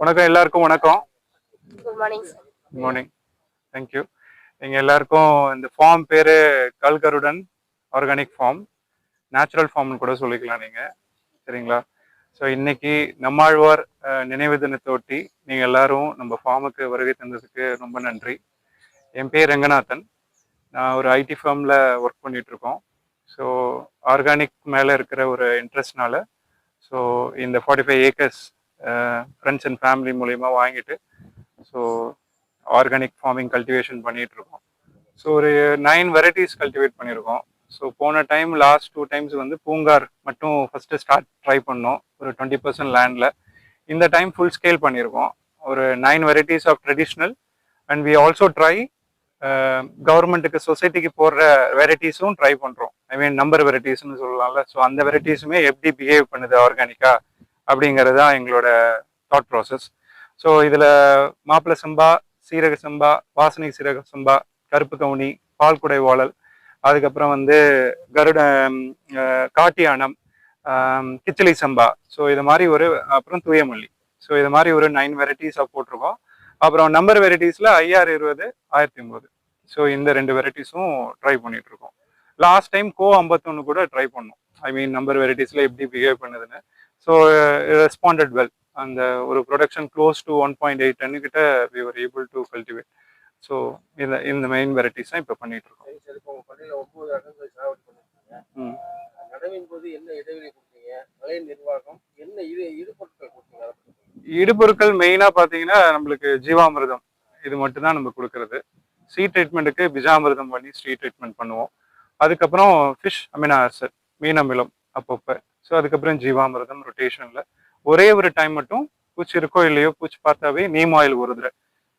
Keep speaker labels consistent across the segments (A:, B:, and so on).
A: வணக்கம் எல்லாருக்கும் வணக்கம்.
B: Good morning
A: good morning thank you எங்கள் எல்லாருக்கும் இந்த ஃபார்ம் பேர் கல்கருடன் ஆர்கானிக் ஃபார்ம் நேச்சுரல் ஃபார்ம்னு கூட சொல்லிக்கலாம் நீங்கள் சரிங்களா? ஸோ இன்னைக்கு நம்மாழ்வார் நினைவு தினத்தொட்டி நீங்கள் எல்லாரும் நம்ம ஃபார்முக்கு வருகை தந்ததுக்கு ரொம்ப நன்றி. என் பேர் ரங்கநாதன். நான் ஒரு ஐடி ஃபார்மில் ஒர்க் பண்ணிட்டு இருக்கோம் ஸோ ஆர்கானிக் மேலே இருக்கிற ஒரு இன்ட்ரெஸ்ட்னால ஸோ இந்த forty five acres friends and family மூலிமா வாங்கிட்டு ஸோ ஆர்கானிக் ஃபார்மிங் கல்டிவேஷன் பண்ணிகிட்ருக்கோம் இருக்கோம் ஸோ ஒரு நைன் வெரைட்டிஸ் கல்டிவேட் பண்ணியிருக்கோம். ஸோ போன டைம் லாஸ்ட் டூ டைம்ஸ் வந்து பூங்கார் மட்டும் ஃபஸ்ட்டு ஸ்டார்ட் ட்ரை பண்ணோம். ஒரு டுவெண்ட்டி பர்சன்ட் லேண்டில் இந்த டைம் ஃபுல் ஸ்கேல் பண்ணியிருக்கோம். ஒரு nine varieties of traditional and we also try கவர்மெண்ட்டுக்கு சொசைட்டிக்கு போடுற வெரைட்டிஸும் ட்ரை பண்ணுறோம் ஐ மீன் நம்பர் வெரைட்டிஸ்னு சொல்லலாம்ல. ஸோ அந்த வெரைட்டிஸுமே எப்படி பிஹேவ் பண்ணுது ஆர்கானிக்கா அப்படிங்கிறது தான் எங்களோட தாட் ப்ராசஸ் ஸோ இதில் மாப்பிள்ளை சம்பா சீரக சம்பா வாசனை சீரக சம்பா கருப்பு கவுனி பால் குடை அதுக்கப்புறம் வந்து கருட காட்டியானம் கிச்சிலி சம்பா. ஸோ இது மாதிரி ஒரு அப்புறம் தூயமல்லி. ஸோ இது மாதிரி ஒரு நைன் வெரைட்டிஸாக போட்டிருக்கோம். அப்புறம் நம்பர் வெரைட்டிஸில் ஐஆர் இருபது ஆயிரத்தி ஒம்பது ஸோ இந்த ரெண்டு வெரைட்டிஸும் ட்ரை பண்ணிகிட்ருக்கோம் இருக்கோம். லாஸ்ட் டைம் கோ ஐம்பத்தொன்று கூட ட்ரை பண்ணோம். ஐ மீன் நம்பர் வெரைட்டிஸில் எப்படி பிஹேவ் பண்ணுதுன்னு. ஸோ ரெஸ்பாண்டட் வெல் அந்த ஒரு production close to one point eight ton கிட்ட we were able to cultivate so இந்த இந்த மெயின் வெரைட்டிஸ் தான் இப்போ பண்ணிட்டு இருக்கோம்.
C: இடுபொருட்கள்
A: மெயினாக பார்த்தீங்கன்னா நம்மளுக்கு ஜீவாமிர்தம். இது மட்டும் தான் நம்ம கொடுக்கறது. சீ ட்ரீட்மெண்ட்டுக்கு பிஜாமிர்தம் பண்ணி ஸ்ரீ ட்ரீட்மெண்ட் பண்ணுவோம். அதுக்கப்புறம் ஃபிஷ் அமினா ஆசிட் மீன் அமிலம் அப்பப்போ. ஸோ அதுக்கப்புறம் ஜீவாமிரதம் ரொட்டேஷனில் ஒரே ஒரு டைம் மட்டும் பூச்சி இருக்கோ இல்லையோ பூச்சி பார்த்தாவே நீம் ஆயில் ஒரு தடவை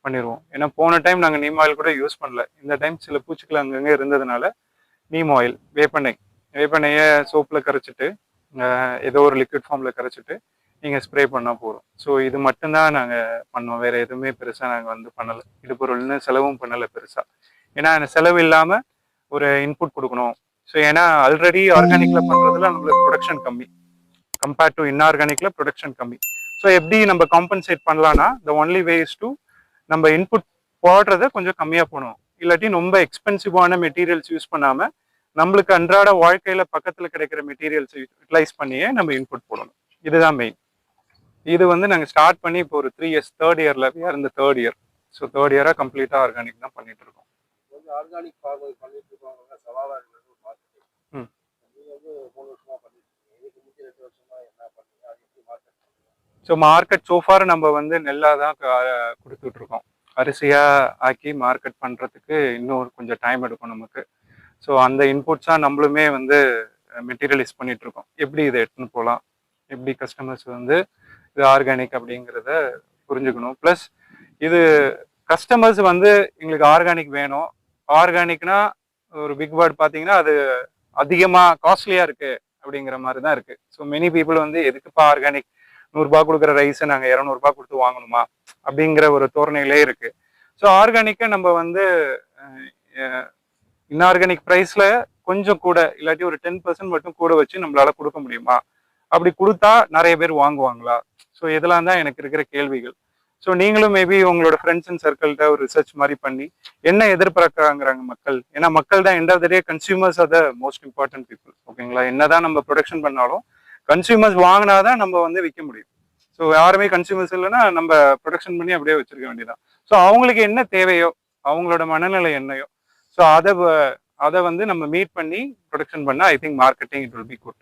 A: பண்ணிடுவோம் ஏன்னா போன டைம் நாங்கள் நீம் ஆயில் கூட யூஸ் பண்ணல. இந்த டைம் சில பூச்சிகள் அங்கங்கே இருந்ததுனால நீம் ஆயில் வேப்பெண்ணெய். வேப்பெண்ணெயை சோப்பில் கரைச்சிட்டு ஏதோ ஒரு லிக்விட் ஃபார்மில் கரைச்சிட்டு நீங்கள் ஸ்ப்ரே பண்ணால் போதும். ஸோ இது மட்டும்தான் நாங்கள் பண்ணோம். வேறு எதுவுமே பெருசாக நாங்கள் வந்து பண்ணலை. இடுபொருள்னு செலவும் பண்ணலை பெருசாக ஏன்னா அந்த செலவு இல்லாமல் ஒரு இன்புட் கொடுக்கணும். ஸோ ஏன்னா ஆல்ரெடி ஆர்கானிக்கில் பண்ணுறதுல நம்மளுக்கு ப்ரொடக்ஷன் கம்மி. கம்பேர்ட் டு இன்ஆர்கானிக்ல ப்ரொடக்ஷன் கம்மி. ஸோ எப்படி நம்ம காம்பன்சேட் பண்ணலாம்னா the only way is to நம்ம இன்புட் போடுறத கொஞ்சம் கம்மியாக போடணும். இல்லாட்டி ரொம்ப எக்ஸ்பென்சிவான மெட்டீரியல்ஸ் யூஸ் பண்ணாமல் நம்மளுக்கு அன்றாட வாழ்க்கையில பக்கத்தில் கிடைக்கிற மெட்டீரியல்ஸ் யூட்டிலைஸ் பண்ணியே நம்ம இன்புட் போடணும். இதுதான் மெயின் இது வந்து நாங்கள் ஸ்டார்ட் பண்ணி இப்போ ஒரு த்ரீ இயர்ஸ் தேர்ட் இயர்ல விஆர் இந்த தேர்ட் இயர் ஸோ தேர்ட் இயராக கம்ப்ளீட்டாக ஆர்கானிக் தான் பண்ணிட்டு இருக்கோம்.
C: ஆர்கானிக் ஃபார்மிங் பண்ணிட்டு இருக்கவங்க சவாலாக இருக்கிறது மார்க்கெட்டிங்
A: ம்.
C: நீங்க வந்து மூணு வருஷமா பண்ணிட்டு இருக்கீங்க இதுக்கு முந்தைய ரெண்டு வருஷமா என்ன பண்ணீங்க அது எப்படி மார்க்கெட் பண்ணுறீங்க
A: ஸோ மார்க்கெட் சோஃபார் நம்ம வந்து நெல்லாக தான் க- அரிசியாக ஆக்கி மார்க்கெட் பண்ணுறதுக்கு இன்னும் கொஞ்சம் டைம் எடுக்கும் நமக்கு. ஸோ அந்த இன்புட்ஸாக நம்மளுமே வந்து மெட்டீரியலைஸ் பண்ணிட்டு இருக்கோம் எப்படி இதை எடுத்துன்னு போகலாம் எப்படி கஸ்டமர்ஸ் வந்து இது ஆர்கானிக் அப்படிங்கிறத புரிஞ்சுக்கணும். ப்ளஸ் இது கஸ்டமர்ஸ் வந்து எங்களுக்கு ஆர்கானிக் வேணும். ஆர்கானிக்னா ஒரு பிக் பேர்ட் பார்த்தீங்கன்னா அது அதிகமாக காஸ்ட்லியாக இருக்குது அப்படிங்கிற மாதிரி தான் இருக்குது ஸோ மெனி பீப்புள் வந்து எதுக்குப்பா ஆர்கானிக் நூறுரூபா கொடுக்குற ரைஸை நாங்கள் இரநூறுபா கொடுத்து வாங்கணுமா? அப்படிங்கிற ஒரு தோரணையிலே இருக்கு. ஸோ ஆர்கானிக்கை நம்ம வந்து இன்ஆர்கானிக் ப்ரைஸில் கொஞ்சம் கூட இல்லாட்டி ஒரு டென் பர்சன்ட் மட்டும் கூட வச்சு நம்மளால கொடுக்க முடியுமா? அப்படி கொடுத்தா நிறைய பேர் வாங்குவாங்களா? ஸோ இதெல்லாம் தான் எனக்கு இருக்கிற கேள்விகள். ஸோ நீங்களும் மேபி உங்களோட ஃப்ரெண்ட்ஸ் அண்ட் சர்க்கிள்கிட்ட ஒரு ரிசர்ச் மாதிரி பண்ணி என்ன எதிர்பார்க்குறாங்கிறாங்க மக்கள்? ஏன்னா மக்கள் தான் end of the day consumers are the most important people ஓகேங்களா என்னதான் நம்ம ப்ரொடக்ஷன் பண்ணாலும் கன்சியூமர்ஸ் வாங்கினாதான் நம்ம வந்து விற்க முடியும். ஸோ யாருமே கன்சியூமர்ஸ் இல்லைன்னா நம்ம ப்ரொடக்ஷன் பண்ணி அப்படியே வச்சிருக்க வேண்டியதான் ஸோ அவங்களுக்கு என்ன தேவையோ அவங்களோட மனநிலை என்னையோ ஸோ அதை வ- அதை வந்து நம்ம மீட் பண்ணி ப்ரொடக்ஷன் பண்ணால் I think marketing it will be good